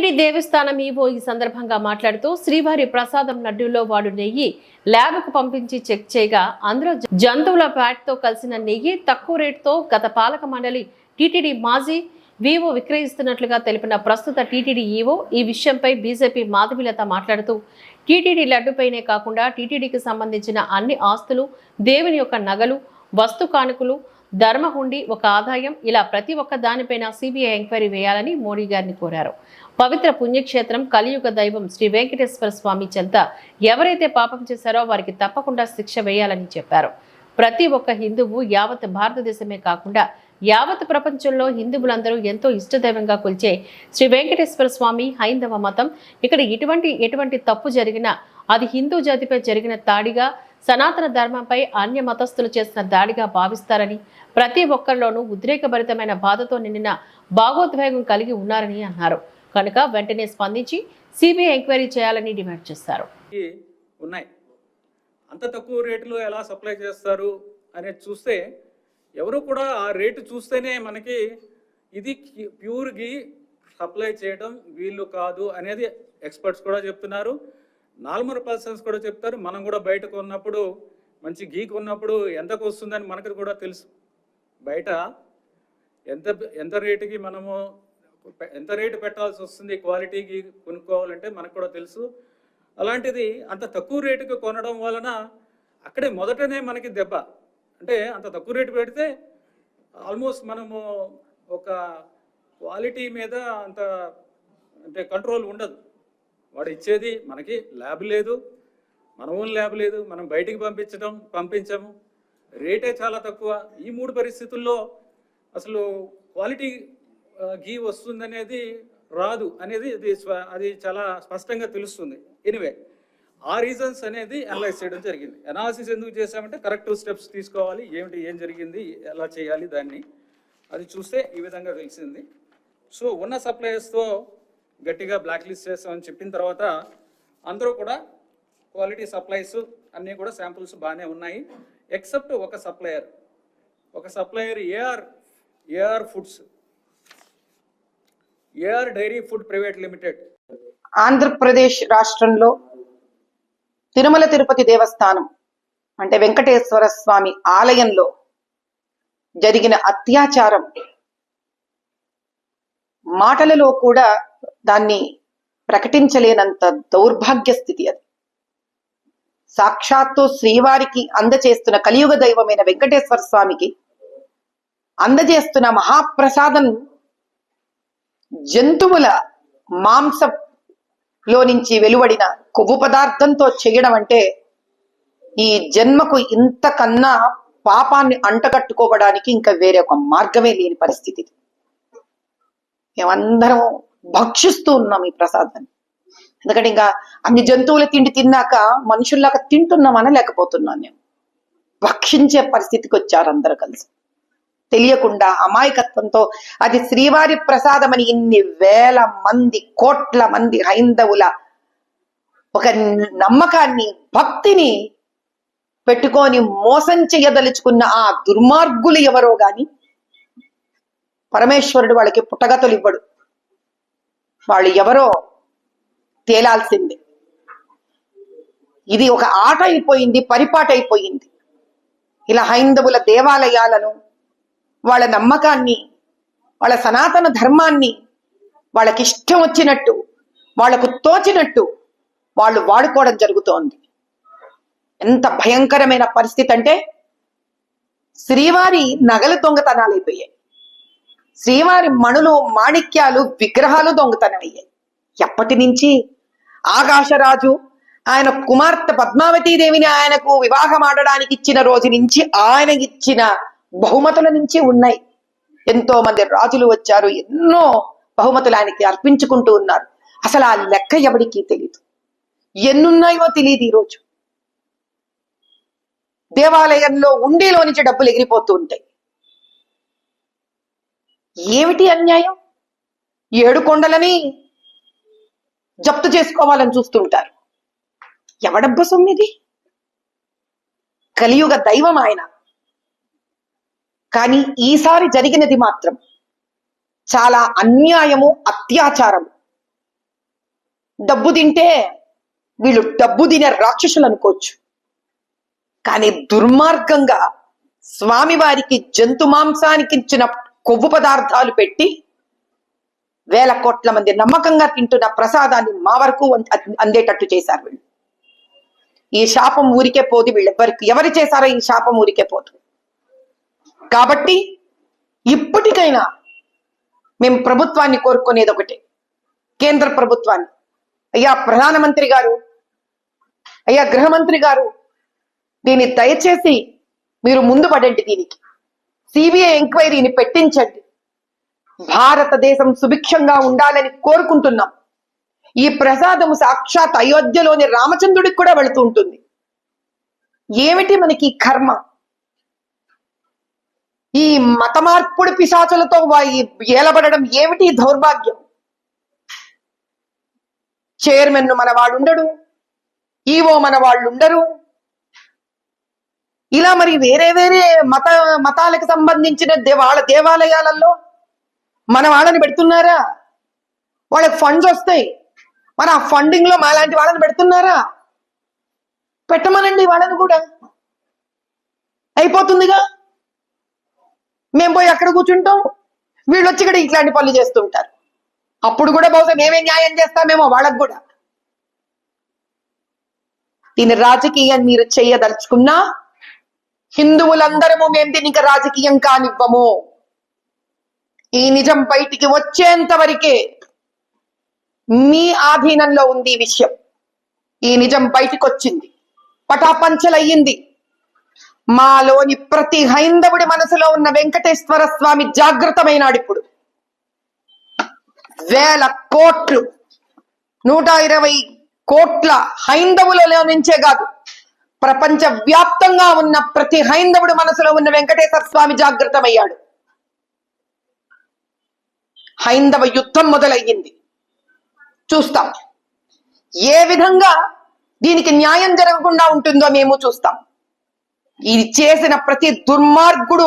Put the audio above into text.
TTD దేవస్థానం EO ఈ సందర్భంగా మాట్లాడుతూ శ్రీవారి ప్రసాదం లడ్డూలో వాడు నెయ్యి ల్యాబ్కు పంపించి చెక్ చేయగా అందులో జంతువుల ప్యాట్తో కలిసిన నెయ్యి తక్కువ రేటుతో గత పాలక మండలి టీటీడీ మాజీ వివో విక్రయిస్తున్నట్లుగా తెలిపిన ప్రస్తుత టీటీడీ ఈవో ఈ విషయంపై బీజేపీ మాధవిలత మాట్లాడుతూ టీటీడీ లడ్డుపైనే కాకుండా టీటీడీకి సంబంధించిన అన్ని ఆస్తులు దేవుని యొక్క నగలు వస్తు కానుకలు ధర్మహుండి ఒక ఆదాయం. ఇలా ప్రతి ఒక్క దానిపైన సిబిఐ ఎంక్వైరీ వేయాలని మోడీ గారిని కోరారు. పవిత్ర పుణ్యక్షేత్రం కలియుగ దైవం శ్రీ వెంకటేశ్వర స్వామి చెంత ఎవరైతే పాపం చేశారో వారికి తప్పకుండా శిక్ష వేయాలని చెప్పారు. ప్రతి ఒక్క హిందువు యావత్ భారతదేశమే కాకుండా యావత్ ప్రపంచంలో హిందువులందరూ ఎంతో ఇష్టదైవంగా కొలిచే శ్రీ వెంకటేశ్వర స్వామి హైందవ మతం. ఇక్కడ ఇటువంటి ఎటువంటి తప్పు జరిగినా అది హిందూ జాతిపై జరిగిన తాడిగా సనాతన ధర్మంపై అన్య మతస్థులు చేసిన దాడిగా భావిస్తారని ప్రతి ఒక్కరిలోనూ ఉద్రేకభరితమైన బాధతో నిండిన భాగోద్వేగం కలిగి ఉన్నారని అన్నారు. కనుక వెంటనే స్పందించి సిబిఐ ఎంక్వైరీ చేయాలని డిమాండ్ చేశారు. ఈ ఉన్నాయి. అంత తక్కువ రేటులో ఎలా సప్లై చేస్తారు అనేది చూస్తే ఎవరు కూడా ఆ రేటు చూస్తేనే మనకి ఇది ప్యూర్ గీ సప్లై చేయడం వీళ్ళు కాదు అనేది ఎక్స్పర్ట్స్ కూడా చెప్తున్నారు. నార్మల్ పర్సన్స్ కూడా చెప్తారు. మనం కూడా బయట కొన్నప్పుడు మంచి గీ కొన్నప్పుడు ఎంతకు వస్తుందని మనకు కూడా తెలుసు. బయట ఎంత ఎంత రేటుకి మనము ఎంత రేటు పెట్టాల్సి వస్తుంది క్వాలిటీకి కొనుక్కోవాలంటే మనకు కూడా తెలుసు. అలాంటిది అంత తక్కువ రేటుకి కొనడం వలన అక్కడే మొదటనే మనకి దెబ్బ. అంటే అంత తక్కువ రేటు పెడితే ఆల్మోస్ట్ మనము ఒక క్వాలిటీ మీద అంత అంటే కంట్రోల్ ఉండదు. వాడు ఇచ్చేది మనకి ల్యాబ్ లేదు మన ఓన్ ల్యాబ్ లేదు మనం బయటికి పంపించడం పంపించము. రేటే చాలా తక్కువ. ఈ మూడు పరిస్థితుల్లో అసలు క్వాలిటీ గీ వస్తుందనేది రాదు అనేది అది అది చాలా స్పష్టంగా తెలుస్తుంది. ఎనివే ఆ రీజన్స్ అనేది అనలైజ్ చేయడం జరిగింది. అనాలిసిస్ ఎందుకు చేశామంటే కరెక్ట్ స్టెప్స్ తీసుకోవాలి ఏమిటి ఏం జరిగింది ఎలా చేయాలి దాన్ని. అది చూస్తే ఈ విధంగా తెలిసింది. సో ఉన్న సప్లయర్స్తో గట్టిగా బ్లాక్ లిస్ట్ చేస్తామని చెప్పిన తర్వాత అందరూ కూడా క్వాలిటీ సప్లైస్ అన్నీ కూడా శాంపుల్స్ బాగానే ఉన్నాయి. ఎక్సెప్ట్ ఒక సప్లయర్ ఒక supplier AR AR foods AR dairy food private limited Andhra Pradesh రాష్ట్రంలో తిరుమల తిరుపతి దేవస్థానం అంటే వెంకటేశ్వర స్వామి ఆలయంలో జరిగిన అత్యాచారం మాటలలో కూడా దాన్ని ప్రకటించలేనంత దౌర్భాగ్య స్థితి అది. సాక్షాత్తు శ్రీవారికి అందచేస్తున్న కలియుగ దైవమైన వెంకటేశ్వర స్వామికి అందజేస్తున్న మహాప్రసాదం జంతువుల మాంసంలో నుంచి వెలువడిన కొవ్వు పదార్థంతో చేయడం అంటే ఈ జన్మకు ఇంతకన్నా పాపాన్ని అంటగట్టుకోవడానికి ఇంకా వేరే ఒక మార్గమే లేని పరిస్థితి మేమందరం భక్షిస్తూ ఉన్నాం ఈ ప్రసాదాన్ని. ఎందుకంటే ఇంకా అన్ని జంతువుల తిండి తిన్నాక మనుషుల్లాగా తింటున్నామని లేకపోతున్నాను నేను భక్షించే పరిస్థితికి వచ్చారు అందరు కలిసి. తెలియకుండా అమాయకత్వంతో అది శ్రీవారి ప్రసాదమని ఇన్ని వేల మంది కోట్ల మంది హైందవుల ఒక నమ్మకాన్ని భక్తిని పెట్టుకొని మోసం చేయదలుచుకున్న ఆ దుర్మార్గులు ఎవరో గాని పరమేశ్వరుడు వాళ్ళకి పుట్టగతులు ఇవ్వడు. వాళ్ళు ఎవరో తేలాల్సిందే. ఇది ఒక ఆట అయిపోయింది పరిపాట అయిపోయింది. ఇలా హైందవుల దేవాలయాలను వాళ్ళ నమ్మకాన్ని వాళ్ళ సనాతన ధర్మాన్ని వాళ్ళకి ఇష్టం వచ్చినట్టు వాళ్ళకు తోచినట్టు వాళ్ళు వాడుకోవడం జరుగుతోంది. ఎంత భయంకరమైన పరిస్థితి అంటే శ్రీవారి నగలు దొంగతనాలు అయిపోయాయి శ్రీవారి మణులు మాణిక్యాలు విగ్రహాలు దొంగతనమయ్యాయి. ఎప్పటి నుంచి? ఆకాశరాజు ఆయన కుమార్తె పద్మావతీదేవిని ఆయనకు వివాహం ఆడడానికి ఇచ్చిన రోజు నుంచి ఆయన ఇచ్చిన బహుమతుల నుంచి ఉన్నాయి. ఎంతో మంది రాజులు వచ్చారు ఎన్నో బహుమతులు ఆయనకి అర్పించుకుంటూ ఉన్నారు. అసలు ఆ లెక్క ఎవడికి తెలియదు ఎన్నున్నాయో తెలియదు ఈరోజు. దేవాలయంలో ఉండేలో నుంచి డబ్బులు ఎగిరిపోతూ ఉంటాయి. ఏమిటి అన్యాయం? ఏడు కొండలని జప్తు చేసుకోవాలని చూస్తుంటారు ఎవడబ్బ సొమ్మిది? కలియుగ దైవం ఆయన. కానీ ఈసారి జరిగినది మాత్రం చాలా అన్యాయము అత్యాచారము. డబ్బు తింటే వీళ్ళు డబ్బు తినే రాక్షసులు అనుకోవచ్చు. కానీ దుర్మార్గంగా స్వామివారికి జంతు మాంసానికి ఇచ్చిన కొవ్వు పదార్థాలు పెట్టి వేల కోట్ల మంది నమ్మకంగా తింటున్న ప్రసాదాన్ని మా వరకు అంద- అందేటట్టు చేశారు వీళ్ళు. ఈ శాపం ఊరికే పోదు వీళ్ళెవ్వరికి ఎవరు చేశారో ఈ శాపం ఊరికే పోదు. కాబట్టి ఇప్పటికైనా మేము ప్రభుత్వాన్ని కోరుకునేది ఒకటే. కేంద్ర ప్రభుత్వాన్ని. అయ్యా ప్రధానమంత్రి గారు అయ్యా గృహమంత్రి గారు దీన్ని దయచేసి మీరు ముందు పడండి దీనికి. సిబిఐ ఎంక్వైరీని పెట్టించండి. భారతదేశం సుభిక్షంగా ఉండాలని కోరుకుంటున్నాం. ఈ ప్రసాదము సాక్షాత్ అయోధ్యలోని రామచంద్రుడికి కూడా వెళుతూ ఉంటుంది. ఏమిటి మనకి కర్మ? ఈ మత మార్పుడు పిశాచులతో ఏలబడడం ఏమిటి దౌర్భాగ్యం? చైర్మన్ మన వాడు ఉండడు. ఈవో మన వాళ్ళు ఉండరు ఇలా మరి వేరే వేరే మత మతాలకు సంబంధించిన వాళ్ళ దేవాలయాలలో మన వాళ్ళని పెడుతున్నారా? వాళ్ళకి ఫండ్స్ వస్తాయి. మన ఆ ఫండింగ్లో మాలాంటి వాళ్ళని పెడుతున్నారా? పెట్టమనండి వాళ్ళని కూడా. అయిపోతుందిగా? మేము పోయి అక్కడ కూర్చుంటాం. వీళ్ళు వచ్చి ఇక్కడ ఇట్లాంటి పనులు చేస్తుంటారు అప్పుడు కూడా బహుశా మేమే న్యాయం చేస్తామేమో వాళ్ళకు కూడా. దీని రాజకీయం మీరు చేయదలుచుకున్నా హిందువులందరము మేము దీనికి రాజకీయం కానివ్వము. ఈ నిజం బయటికి వచ్చేంత వరకే మీ ఆధీనంలో ఉంది ఈ విషయం. ఈ నిజం బయటికి వచ్చింది పటాపంచలయ్యింది. మాలోని ప్రతి హైందవుడి మనసులో ఉన్న వెంకటేశ్వర స్వామి జాగ్రత్తమైనాడు ఇప్పుడు. వేల కోట్లు నూట ఇరవై కోట్ల హైందవులలో నుంచే కాదు ప్రపంచ వ్యాప్తంగా ఉన్న ప్రతి హైందవుడు మనసులో ఉన్న వెంకటేశ్వర స్వామి జాగృతమయ్యాడు. హైందవ యుద్ధం మొదలయ్యింది. చూస్తాం. ఏ విధంగా దీనికి న్యాయం జరగకుండా ఉంటుందో మేము చూస్తాం. ఇది చేసిన ప్రతి దుర్మార్గుడు